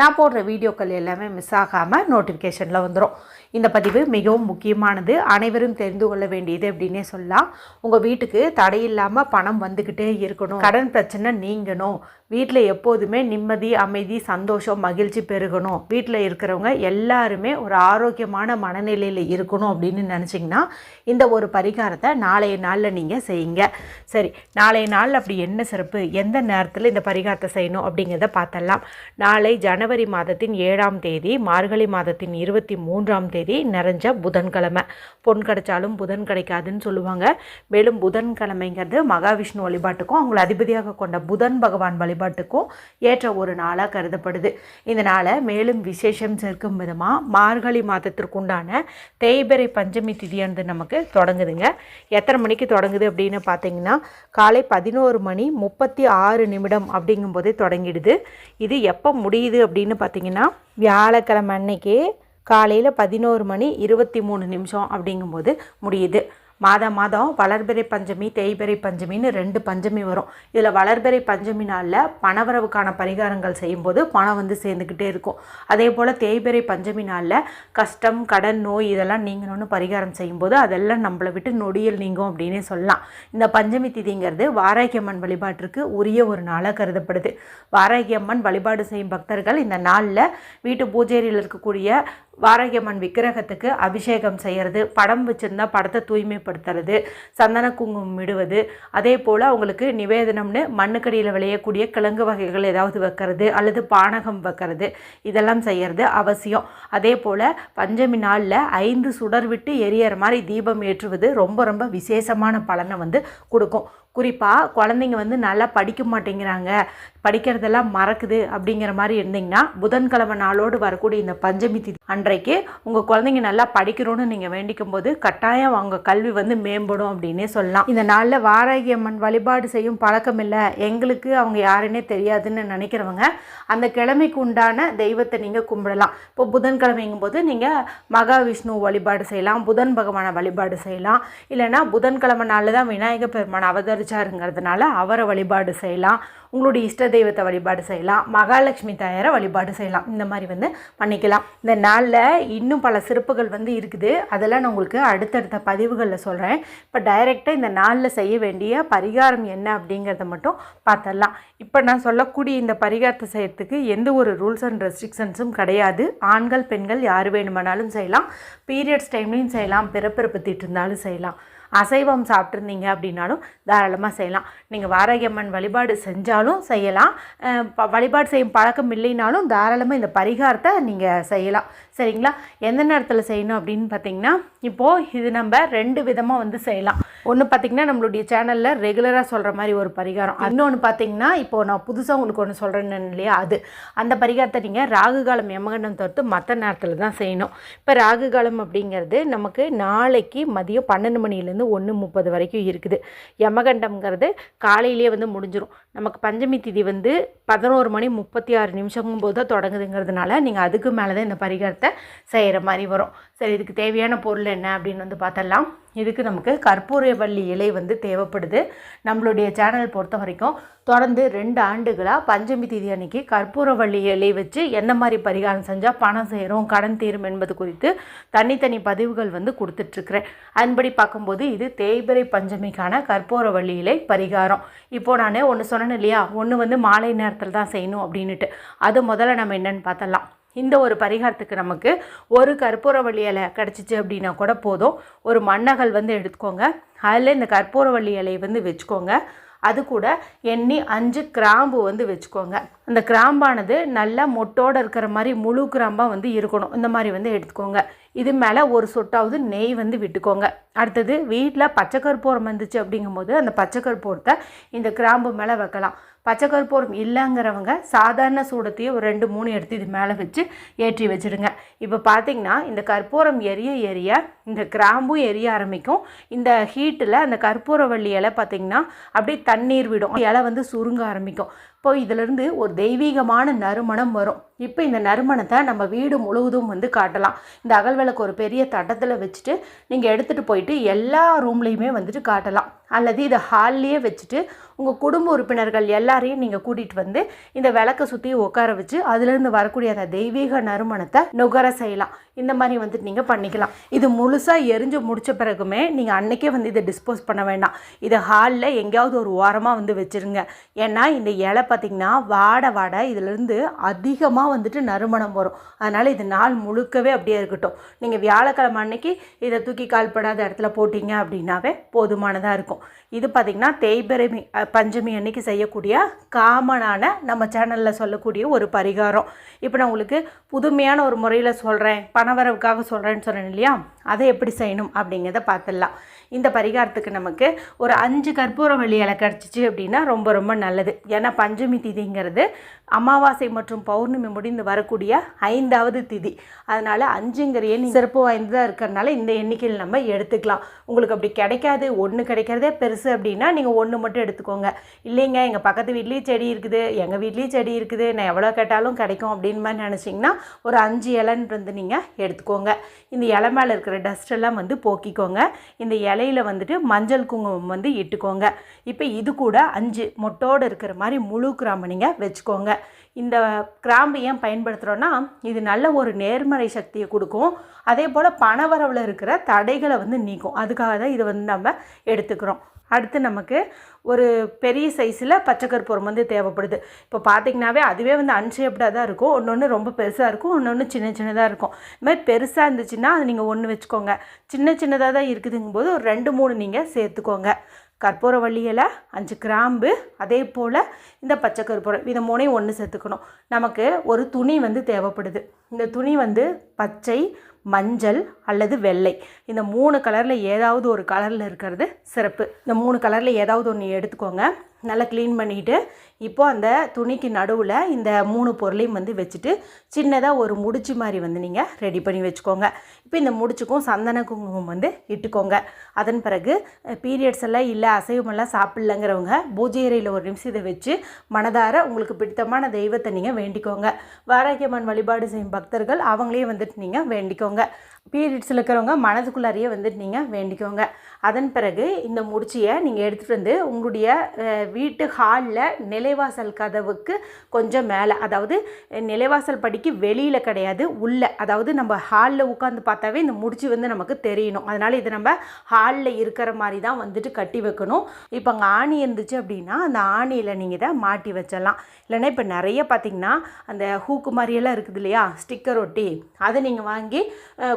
நான் போடுற வீடியோக்கள் எல்லாமே மிஸ் ஆகாமல் நோட்டிஃபிகேஷனில் வந்துடும் இந்த பதிவு மிகவும் முக்கியமானது. அனைவரும் தெரிந்து கொள்ள வேண்டியது அப்படின்னே சொல்லலாம். உங்கள் வீட்டுக்கு தடையில்லாமல் பணம் வந்துக்கிட்டே இருக்கணும். கடன் பிரச்சனை நீங்கணும். வீட்டில் எப்போதுமே நிம்மதி அமைதி சந்தோஷம் மகிழ்ச்சி பெருகணும். வீட்டில் இருக்கிறவங்க எல்லாருமே ஒரு ஆரோக்கியமான மனநிலையில் இருக்கணும் அப்படின்னு நினச்சிங்கன்னா இந்த ஒரு பரிகாரத்தை நாளைய நாளில் நீங்கள் செய்யுங்க. சரி நாளைய நாளில் அப்படி என்ன சிறப்பு? எந்த நேரத்தில் இந்த பரிகாரத்தை செய்யணும் அப்படிங்கிறத பார்த்தலாம் நாளை ஜனவரி மாதத்தின் ஏழாம் தேதி மார்கழி மாதத்தின் இருபத்தி மூன்றாம் தேதி நிறைஞ்ச புதன்கிழமை. பொன் கிடைச்சாலும் புதன் கிடைக்காதுன்னு சொல்லுவாங்க. மேலும் புதன்கிழமைங்கிறது மகாவிஷ்ணு வழிபாட்டுக்கும் அவங்களை அதிபதியாக கொண்ட புதன் பகவான் வழிபாட்டுக்கும் ஏற்ற ஒரு நாளாக கருதப்படுது. இந்த நாளை மேலும் விசேஷம் சேர்க்கும் விதமாக மார்கழி மாதத்திற்குண்டான தேய்பிறை பஞ்சமி திதியானது நமக்கு தொடங்குதுங்க. எத்தனை மணிக்கு தொடங்குது அப்படின்னு பார்த்தீங்கன்னா காலை பதினோரு மணி முப்பத்தி ஆறு நிமிடம் அப்படிங்கும்போதே தொடங்கிடுது. இது எப்போ முடியுது அப்படின்னு பார்த்தீங்கன்னா வியாழக்கிழமை அன்னைக்கு காலையில் பதினோரு மணி இருபத்தி மூணு நிமிஷம் அப்படிங்கும்போது முடியுது. மாதம் மாதம் வளர்பிறை பஞ்சமி தேய்பிறை பஞ்சமின்னு ரெண்டு பஞ்சமி வரும். இதில் வளர்பிறை பஞ்சமி நாளில் பணவரவுக்கான பரிகாரங்கள் செய்யும்போது பணம் வந்து சேர்ந்துக்கிட்டே இருக்கும். அதே போல் தேய்பிறை பஞ்சமி நாளில் கஷ்டம் கடன் நோய் இதெல்லாம் நீங்கணும்னு பரிகாரம் செய்யும்போது அதெல்லாம் நம்மளை விட்டு நொடியில் நீங்கும் அப்படின்னே சொல்லலாம். இந்த பஞ்சமி திதிங்கிறது வாராகியம்மன் வழிபாட்டிற்கு உரிய ஒரு நாளாக கருதப்படுது. வாராகியம்மன் வழிபாடு செய்யும் பக்தர்கள் இந்த நாளில் வீட்டு பூஜையில் இருக்கக்கூடிய வாராகியம்மன் விக்கிரகத்துக்கு அபிஷேகம் செய்கிறது படம் வச்சுருந்தா படத்தை தூய்மைப்படுத்துறது சந்தன குங்குமம் இடுவது அதே போல் அவங்களுக்கு நிவேதனம்னு மண்ணுக்கடியில் விளையக்கூடிய கிழங்கு வகைகள் ஏதாவது வைக்கிறது அல்லது பானகம் வைக்கிறது இதெல்லாம் செய்கிறது அவசியம். அதே போல் பஞ்சமி நாளில் ஐந்து சுடர் விட்டு எரியற மாதிரி தீபம் ஏற்றுவது ரொம்ப ரொம்ப விசேஷமான பலனை வந்து கொடுக்கும். குறிப்பாக குழந்தைங்க வந்து நல்லா படிக்க மாட்டேங்கிறாங்க. படிக்கிறதெல்லாம் மறக்குது அப்படிங்கிற மாதிரி இருந்தீங்கன்னா புதன்கிழமை நாளோடு வரக்கூடிய இந்த பஞ்சமி திதி அன்றைக்கு உங்கள் குழந்தைங்க நல்லா படிக்கணும்னு நீங்கள் வேண்டிக்கும் போது கட்டாயம் அவங்க கல்வி வந்து மேம்படும் அப்படின்னே சொல்லலாம். இந்த நாளில் வாராகி அம்மன் வழிபாடு செய்யும் பழக்கம் இல்லை. எங்களுக்கு அவங்க யாருன்னே தெரியாதுன்னு நினைக்கிறவங்க அந்த கிழமைக்கு உண்டான தெய்வத்தை நீங்கள் கும்பிடலாம். இப்போ புதன்கிழமைங்கும் போது நீங்கள் மகாவிஷ்ணு வழிபாடு செய்யலாம் புதன் பகவானை வழிபாடு செய்யலாம். இல்லைன்னா புதன்கிழமை நாளில் தான் விநாயகர் பெருமான் அவதரிச்சாருங்கிறதுனால அவரை வழிபாடு செய்யலாம். உங்களுடைய இஷ்ட தெய்வத்தை வழிபாடு செய்யலாம். மகாலட்சுமி தாயாரை வழிபாடு செய்யலாம். இந்த மாதிரி வந்து பண்ணிக்கலாம். இந்த நாளில் இன்னும் பல சிறப்புகள் வந்து இருக்குது. அதெல்லாம் நான் உங்களுக்கு அடுத்தடுத்த பதிவுகளில் சொல்கிறேன் இப்போ டைரெக்டாக இந்த நாளில் செய்ய வேண்டிய பரிகாரம் என்ன அப்படிங்கிறத மட்டும் பார்த்துடலாம். இப்போ நான் சொல்லக்கூடிய இந்த பரிகாரத்தை செய்யறதுக்கு எந்த ஒரு ரூல்ஸ் அண்ட் ரெஸ்ட்ரிக்ஷன்ஸும் கிடையாது. ஆண்கள் பெண்கள் யார் வேணுமானாலும் செய்யலாம். பீரியட்ஸ் டைம்லையும் செய்யலாம். பிறப்பிறப்பு திட்டு இருந்தாலும் செய்யலாம். அசைவம் சாப்பிட்ருந்தீங்க அப்படின்னாலும் தாராளமாக செய்யலாம். நீங்கள் வாரகியம்மன் வழிபாடு செஞ்சாலும் செய்யலாம். வழிபாடு செய்யும் பழக்கம் இல்லைனாலும் தாராளமாக இந்த பரிகாரத்தை நீங்கள் செய்யலாம். சரிங்களா? எந்த நேரத்தில் செய்யணும் அப்படின்னு பார்த்தீங்கன்னா இப்போது இது நம்ம ரெண்டு விதமாக வந்து செய்யலாம். ஒன்று பார்த்தீங்கன்னா நம்மளுடைய சேனலில் ரெகுலராக சொல்கிற மாதிரி ஒரு பரிகாரம். இன்னொன்று பார்த்தீங்கன்னா இப்போது நான் புதுசாக உங்களுக்கு ஒன்று சொல்கிறேன்னு இல்லையா அது. அந்த பரிகாரத்தை நீங்கள் ராகு காலம் எமகண்டம் தவிர்த்து மற்ற நேரத்தில் தான் செய்யணும். இப்போ ராகு காலம் அப்படிங்கிறது நமக்கு நாளைக்கு மதியம் பன்னெண்டு மணிலேருந்து ஒன்று முப்பது வரைக்கும் இருக்குது. யமகண்டம்ங்கிறது காலையிலேயே வந்து முடிஞ்சிடும் நமக்கு பஞ்சமி திதி வந்து பதினோரு மணி முப்பத்தி ஆறு நிமிஷங்கும் போது தான் தொடங்குதுங்கிறதுனால நீங்கள் அதுக்கு மேலே தான் இந்த பரிகாரத்தை செய்கிற மாதிரி வரும். சரி இதுக்கு தேவையான பொருள் என்ன அப்படின்னு வந்து பார்த்தலாம் இதுக்கு நமக்கு கற்பூரவள்ளி இலை வந்து தேவைப்படுது. நம்மளுடைய சேனல் பொறுத்த வரைக்கும் தொடர்ந்து ரெண்டு ஆண்டுகளாக பஞ்சமி தேதி அன்னைக்கு கற்பூரவள்ளி இலை வச்சு எந்த மாதிரி பரிகாரம் செஞ்சால் பணம் சேரும் கடன் தீரும் என்பது குறித்து தனித்தனி பதிவுகள் வந்து கொடுத்துட்ருக்குறேன். அதன்படி பார்க்கும்போது இது தேய்பிரை பஞ்சமிக்கான கற்பூரவள்ளி இலை பரிகாரம். இப்போது நான் ஒன்று சொன்னேன் இல்லையா? ஒன்று வந்து மாலை நேரத்தில் தான் செய்யணும் அப்படின்னுட்டு. அது முதல்ல நம்ம என்னென்னு பார்த்தலாம் இந்த ஒரு பரிகாரத்துக்கு நமக்கு ஒரு கற்பூரவள்ளி இலை கிடச்சிச்சு அப்படின்னா கூட போதும். ஒரு மண்ணகல் வந்து எடுத்துக்கோங்க. அதில் இந்த கற்பூரவள்ளி இலையை வந்து வச்சுக்கோங்க. அது கூட எண்ணி அஞ்சு கிராம்பு வந்து வச்சுக்கோங்க. அந்த கிராம்பானது நல்லா மொட்டோடு இருக்கிற மாதிரி முழு கிராம்பாக வந்து இருக்கணும். இந்த மாதிரி வந்து எடுத்துக்கோங்க. இது மேலே ஒரு சொட்டாவது நெய் வந்து விட்டுக்கோங்க. அடுத்தது வீட்டில் பச்சை கற்பூரம் வந்துச்சு அப்படிங்கும்போது அந்த பச்சை கற்பூரத்தை இந்த கிராம்பு மேலே வைக்கலாம். பச்சை கற்பூரம் இல்லைங்கிறவங்க சாதாரண சூடத்தையே ஒரு ரெண்டு மூணு எடுத்து இது மேலே வச்சு ஏற்றி வச்சுடுங்க. இப்போ பார்த்திங்கன்னா இந்த கற்பூரம் எரிய எரிய இந்த கிராம்பும் எரிய ஆரம்பிக்கும். இந்த ஹீட்டில் அந்த கற்பூரவள்ளி இலை பார்த்திங்கன்னா அப்படியே தண்ணீர் விடும். இலை வந்து சுருங்க ஆரம்பிக்கும். இப்போ இதிலிருந்து ஒரு தெய்வீகமான நறுமணம் வரும். இப்போ இந்த நறுமணத்தை நம்ம வீடு முழுவதும் வந்து காட்டலாம். இந்த அகல் விளக்கு ஒரு பெரிய தட்டத்தில் வச்சுட்டு நீங்கள் எடுத்துகிட்டு போயிட்டு எல்லா ரூம்லேயுமே வந்துட்டு காட்டலாம். அல்லது இதை ஹால்லேயே வச்சுட்டு உங்கள் குடும்ப உறுப்பினர்கள் எல்லாரையும் நீங்கள் கூட்டிகிட்டு வந்து இந்த விளக்கை சுற்றி உட்கார வச்சு அதுலேருந்து வரக்கூடிய அந்த தெய்வீக நறுமணத்தை நுகர செய்யலாம். இந்த மாதிரி வந்துட்டு நீங்கள் பண்ணிக்கலாம். இது முழுசாக எரிஞ்சு முடித்த பிறகுமே நீங்கள் அன்றைக்கே வந்து இதை டிஸ்போஸ் பண்ண வேண்டாம். இதை ஹாலில் எங்கேயாவது ஒரு ஓரமாக வந்து வச்சுருங்க. ஏன்னா இந்த இலை பார்த்திங்கன்னா வாட வாட இதுலேருந்து அதிகமாக வந்துட்டு நறுமணம் வரும். அதனால் இது நாள் முழுக்கவே அப்படியே இருக்கட்டும். நீங்கள் வியாழக்கிழமை அன்னைக்கு இதை தூக்கி கால்படாத இடத்துல போட்டிங்க அப்படின்னாவே போதுமானதாக இருக்கும். இது பார்த்திங்கன்னா தேய்பிரமி பஞ்சமி அன்னைக்கு செய்யக்கூடிய காமனான நம்ம சேனலில் சொல்லக்கூடிய ஒரு பரிகாரம். இப்போ நான் உங்களுக்கு புதுமையான ஒரு முறையில் சொல்கிறேன் பணம் பணவரவுக்காக சொல்கிறேன்னு சொன்னேன் இல்லையா? அதை எப்படி செய்யணும் அப்படிங்கிறத பார்த்துடலாம். இந்த பரிகாரத்துக்கு நமக்கு ஒரு அஞ்சு கற்பூரவள்ளி இலை கிடச்சிச்சு அப்படின்னா ரொம்ப ரொம்ப நல்லது. ஏன்னா பஞ்சமி திதிங்கிறது அமாவாசை மற்றும் பௌர்ணமி முடிந்து வரக்கூடிய ஐந்தாவது திதி. அதனால் அஞ்சுங்கிற எண் சிறப்பு வாய்ந்ததாக இருக்கிறதுனால இந்த எண்ணிக்கையில் நம்ம எடுத்துக்கலாம். உங்களுக்கு அப்படி கிடைக்காது ஒன்று கிடைக்கிறதே பெருசு அப்படின்னா நீங்கள் ஒன்று மட்டும் எடுத்துக்கோங்க. இல்லைங்க எங்கள் பக்கத்து வீட்லேயும் செடி இருக்குது எங்கள் வீட்லேயும் செடி இருக்குது நான் எவ்வளோ கேட்டாலும் கிடைக்கும் அப்படின்னு மாதிரி நினச்சிங்கன்னா ஒரு அஞ்சு இலைன்னு வந்து நீங்கள் எடுத்துக்கோங்க. இந்த இலை மேலே இருக்கிற டஸ்ட் எல்லாம் வந்து போக்கிக்கோங்க. இந்த இலை தலையில் வந்துட்டு மஞ்சள் குங்குமம் வந்து இட்டுக்கோங்க. இப்போ இது கூட அஞ்சு மொட்டோடு இருக்கிற மாதிரி முழு கிராம்பு நீங்கள் வச்சுக்கோங்க. இந்த கிராம்பு ஏன் பயன்படுத்துகிறோன்னா இது நல்ல ஒரு நேர்மறை சக்தியை கொடுக்கும். அதே போல் பணவரவில் இருக்கிற தடைகளை வந்து நீக்கும். அதுக்காக தான் இதை வந்து நம்ம எடுத்துக்கிறோம். அடுத்து நமக்கு ஒரு பெரிய சைஸில் பச்சைக்கற்பூரம் வந்து தேவைப்படுது. இப்போ பார்த்தீங்கன்னாவே அதுவே வந்து அன்ஷேப்டாக தான் இருக்கும். ஒன்று ஒன்று ரொம்ப பெருசாக இருக்கும். ஒன்று ஒன்று சின்ன சின்னதாக இருக்கும். இது மாதிரி பெருசாக இருந்துச்சுன்னா அது நீங்கள் ஒன்று வச்சுக்கோங்க. சின்ன சின்னதாக தான் இருக்குதுங்கும் போது ஒரு ரெண்டு மூணு நீங்கள் சேர்த்துக்கோங்க. கற்பூரவள்ளி இலை அஞ்சு கிராம்பு அதே போல் இந்த பச்சை கற்பூரம் இதை மூணையும் ஒன்று சேர்த்துக்கணும். நமக்கு ஒரு துணி வந்து தேவைப்படுது. இந்த துணி வந்து பச்சை மஞ்சள் அல்லது வெள்ளை. இந்த மூணு கலரில் ஏதாவது ஒரு கலரில் இருக்கிறது சிறப்பு. இந்த மூணு கலரில் ஏதாவது ஒன்று எடுத்துக்கோங்க. நல்லா க்ளீன் பண்ணிவிட்டு இப்போ அந்த துணிக்கு நடுவில் இந்த மூணு பொருளையும் வந்து வச்சுட்டு சின்னதாக ஒரு முடிச்சு மாதிரி வந்து நீங்கள் ரெடி பண்ணி வச்சுக்கோங்க. இப்போ இந்த முடிச்சுக்கும் சந்தன குங்குமம் வந்து இட்டுக்கோங்க. அதன் பிறகு பீரியட்ஸ் எல்லாம் இல்லை அசைவமெல்லாம் சாப்பிட்லங்கிறவங்க பூஜை அறையில் ஒரு நிமிஷம் இதை வச்சு மனதார உங்களுக்கு பிடித்தமான தெய்வத்தை நீங்கள் வேண்டிக்கோங்க. வாராகியம்மன் வழிபாடு செய்யும் பக்தர்கள் அவங்களே வந்துட்டு நீங்கள் வேண்டிக்கோங்க. பீரியட் பீரியட்ஸில் இருக்கிறவங்க மனதுக்குள்ளாரையே வந்துட்டு நீங்கள் வேண்டிக்கோங்க. அதன் பிறகு இந்த முடிச்சியை நீங்கள் எடுத்துகிட்டு வந்து உங்களுடைய வீட்டு ஹாலில் நிலைவாசல் கதவுக்கு கொஞ்சம் மேலே அதாவது நிலைவாசல் படிக்கு வெளியில் கிடையாது உள்ளே அதாவது நம்ம ஹாலில் உட்காந்து பார்த்தாவே இந்த முடிச்சு வந்து நமக்கு தெரியணும். அதனால் இதை நம்ம ஹாலில் இருக்கிற மாதிரி தான் வந்துட்டு கட்டி வைக்கணும். இப்போ அங்கே ஆணி இருந்துச்சு அப்படின்னா அந்த ஆணியில் நீங்கள் இதை மாட்டி வச்சிடலாம். இல்லைன்னா இப்போ நிறைய பார்த்திங்கன்னா அந்த ஹூக்கு மாதிரியெல்லாம் இருக்குது இல்லையா ஸ்டிக்கர் ஒட்டி அதை நீங்கள் வாங்கி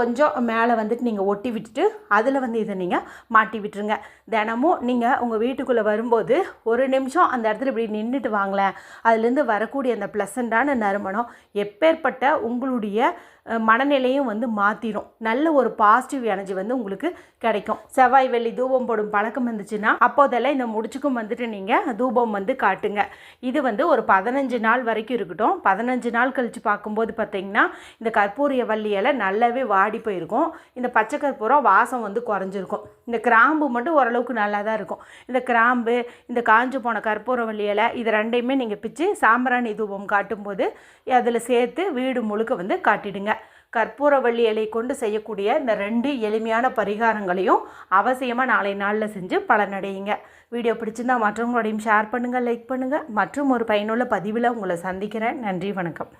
கொஞ்சம் மேலே வந்துட்டு நீங்கள் ஒட்டி விட்டுட்டு அதில் வந்து இதை நீங்கள் மாட்டி விட்டுருங்க. தினமும் நீங்கள் உங்கள் வீட்டுக்குள்ளே வரும்போது ஒரு நிமிஷம் அந்த இடத்துல இப்படி நின்றுட்டு வாங்களேன். அதுலேருந்து வரக்கூடிய அந்த ப்ளசண்ட்டான நறுமணம் எப்பேற்பட்ட உங்களுடைய மனநிலையும் வந்து மாற்றிடும் நல்ல ஒரு பாசிட்டிவ் எனர்ஜி வந்து உங்களுக்கு கிடைக்கும். செவ்வாய் வெள்ளி தூபம் போடும் பழக்கம் இருந்துச்சுன்னா அப்போதெல்லாம் இந்த முடிச்சுக்கும் வந்துட்டு நீங்கள் தூபம் வந்து காட்டுங்க. இது வந்து ஒரு பதினஞ்சு நாள் வரைக்கும் இருக்கட்டும். பதினஞ்சு நாள் கழித்து பார்க்கும்போது பார்த்திங்கன்னா இந்த கற்பூரிய வள்ளி இலை நல்லாவே வாடி போயிடும் இருக்கும். இந்த பச்சை கற்பூரம் வாசம் வந்து குறைஞ்சிருக்கும். இந்த கிராம்பு மட்டும் ஓரளவுக்கு நல்லா தான் இருக்கும். இந்த கிராம்பு இந்த காஞ்சு போன கற்பூரம் இலை இது ரெண்டையுமே நீங்கள் பிச்சு சாம்பிராணி தூபம் காட்டும்போது அதில் சேர்த்து வீடு முழுக்க வந்து காட்டிடுங்க. கற்பூரவள்ளி இலை கொண்டு செய்யக்கூடிய இந்த ரெண்டு எளிமையான பரிகாரங்களையும் அவசியமாக நாளை நாளில் செஞ்சு பலனடையுங்க. வீடியோ பிடிச்சிருந்தா மற்றவங்களோடையும் ஷேர் பண்ணுங்கள் லைக் பண்ணுங்கள் மற்றும் ஒரு பயனுள்ள பதிவில் உங்களை சந்திக்கிறேன். நன்றி வணக்கம்.